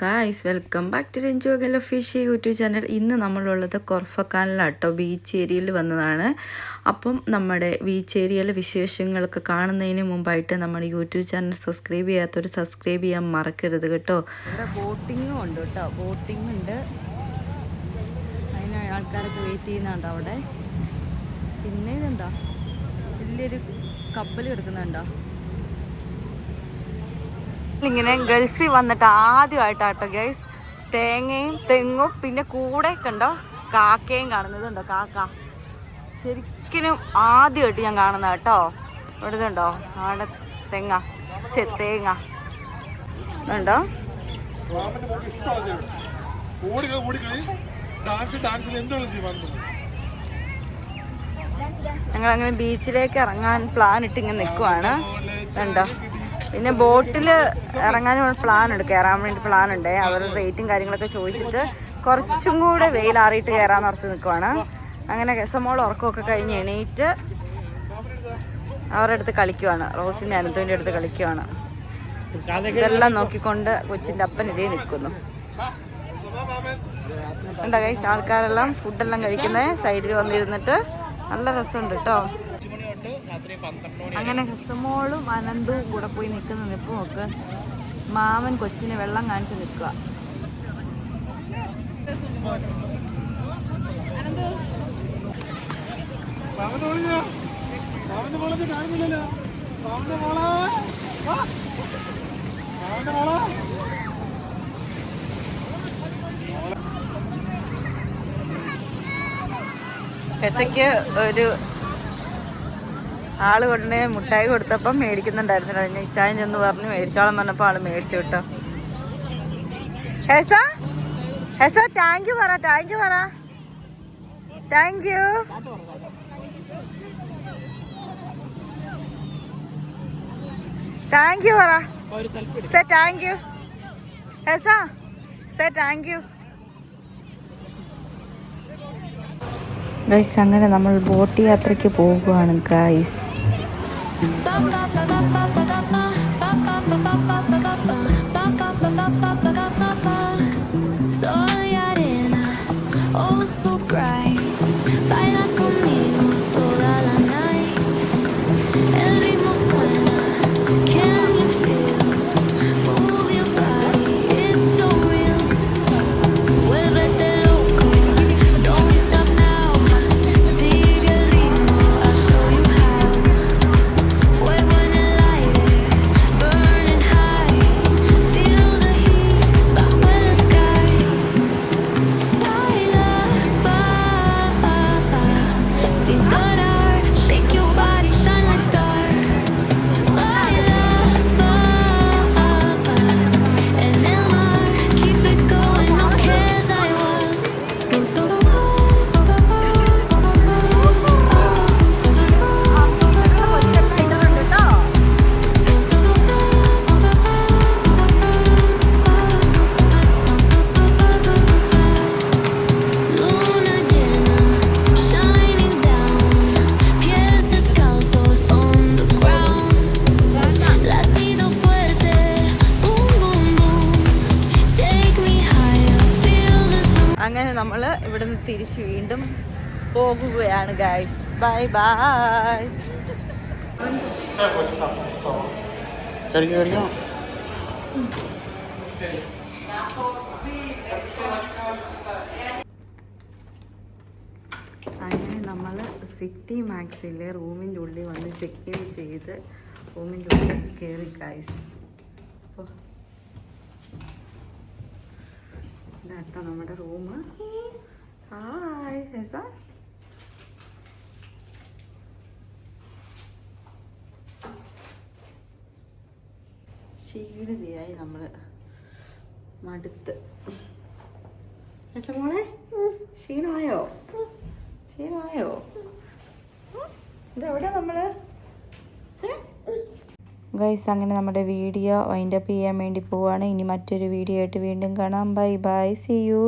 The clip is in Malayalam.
Guys welcome back to Ranju ഗല fish YouTube channel ഇന്ന് നമ്മളുള്ളത് കൊർഫക്കാനിലാട്ടോ. ബീച്ച് ഏരിയയിൽ വന്നതാണ്. അപ്പം നമ്മുടെ ബീച്ച് ഏരിയയിലെ വിശേഷങ്ങളൊക്കെ കാണുന്നതിന് മുമ്പായിട്ട് നമ്മുടെ യൂട്യൂബ് ചാനൽ സബ്സ്ക്രൈബ് ചെയ്യാത്തവർ സബ്സ്ക്രൈബ് ചെയ്യാൻ മറക്കരുത് കേട്ടോ. ഇവിടെ ബോട്ടിങ്ങും ഉണ്ട് കേട്ടോ. ബോട്ടിംഗ് ഉണ്ട്. അതിന് ആൾക്കാരൊക്കെ വെയിറ്റ് ചെയ്യുന്നുണ്ടോ അവിടെ? പിന്നെ ഇതുണ്ടോ വലിയൊരു കപ്പൽ കിടക്കുന്നുണ്ടോ? ഇങ്ങനെ ഗൾഫിൽ വന്നിട്ട് ആദ്യമായിട്ടാട്ടോ ഗൈസ് തേങ്ങയും തെങ്ങും പിന്നെ കൂടെ കണ്ടോ കാക്കയും കാണുന്നതുണ്ടോ കാക്ക. ശരിക്കും ആദ്യമായിട്ട് ഞാൻ കാണുന്ന കേട്ടോ. ഇവിടെ ഇതുണ്ടോ അവിടെ തെങ്ങ ചെ തേങ്ങ. ഉണ്ടോ? ഞങ്ങളങ്ങനെ ബീച്ചിലേക്ക് ഇറങ്ങാൻ പ്ലാൻ ഇട്ട് ഇങ്ങനെ നിൽക്കുവാണ് ഉണ്ടോ? പിന്നെ ബോട്ടിൽ ഇറങ്ങാനും പ്ലാൻ ഉണ്ട്. കയറാൻ വേണ്ടി പ്ലാൻ ഉണ്ട്. അവരുടെ റേറ്റും കാര്യങ്ങളൊക്കെ ചോദിച്ചിട്ട് കുറച്ചും കൂടെ വെയിലാറിയിട്ട് കയറാൻ ഓർത്ത് നിൽക്കുവാണ് അങ്ങനെ രസമോൾ ഉറക്കമൊക്കെ കഴിഞ്ഞ് എണീറ്റ് അവരുടെ അടുത്ത് കളിക്കുവാണ്. റോസിന്റെ അനന്തുവിന്റെ അടുത്ത് കളിക്കുവാണ്. ഇതെല്ലാം നോക്കിക്കൊണ്ട് കൊച്ചിന്റെ ഇതേ നിൽക്കുന്നു. ആൾക്കാരെല്ലാം ഫുഡെല്ലാം കഴിക്കുന്നത് സൈഡിൽ വന്നിരുന്നിട്ട് നല്ല രസമുണ്ട് കേട്ടോ അങ്ങനെ ഹസമോളും അനന്തും കൂടെ പോയി നിൽക്കുന്ന നിപ്പ് നോക്ക്. മാമൻ കൊച്ചിന് വെള്ളം കാണിച്ച് നിൽക്കുക. പെസയ്ക്ക് മോളില്ല മാമന്റെ മോളൊക്കെ കാണുന്നില്ലല്ലോ മാമന്റെ മോളെ വാ. മാമന്റെ മോളെ പെസയ്ക്ക് ഒരു ആൾ കൊണ്ട് മുട്ടായി കൊടുത്തപ്പം മേടിക്കുന്നുണ്ടായിരുന്നു ഞാൻ ഇച്ചായൻ ചെന്ന് പറഞ്ഞു മേടിച്ചോളം പറഞ്ഞപ്പോൾ ആൾ മേടിച്ചു കേട്ടോ ഹെസ? ഹെസ താങ്ക് യു പറ താങ്ക് യു പറ. താങ്ക് യു താങ്ക് യു പറ. സെ താങ്ക് യു ഹെസ സെ താങ്ക് യു ഗൈസ് അങ്ങനെ നമ്മൾ ബോട്ട് യാത്രയ്ക്ക് പോകുകയാണ് ഗൈസ് oh so bright. നമ്മൾ ഇവിടുന്ന് തിരിച്ച് വീണ്ടും പോകുകയാണ് ഗായ്സ് ബൈ ബൈ അങ്ങനെ നമ്മൾ സിറ്റി മാക്സിലെ റൂമിന്റെ ഉള്ളിൽ വന്ന് ചെക്ക് ഇൻ ചെയ്ത് റൂമിന്റെ ഉള്ളിൽ കയറി ഗൈസ് ഇതാട്ടോ നമ്മുടെ റൂം. ഹായ് ഹെസ ക്ഷീണിതയായി നമ്മൾ മടുത്ത്. ഹെസ മോളെ ക്ഷീണമായോ? ക്ഷീണമായോ ഇതെവിടെ നമ്മൾ? ഗൈസ് അങ്ങനെ നമ്മുടെ വീഡിയോ വൈൻഡപ്പ് ചെയ്യാൻ വേണ്ടി പോവുകയാണ് ഇനി മറ്റൊരു വീഡിയോ ആയിട്ട് വീണ്ടും കാണാം. Bye bye C U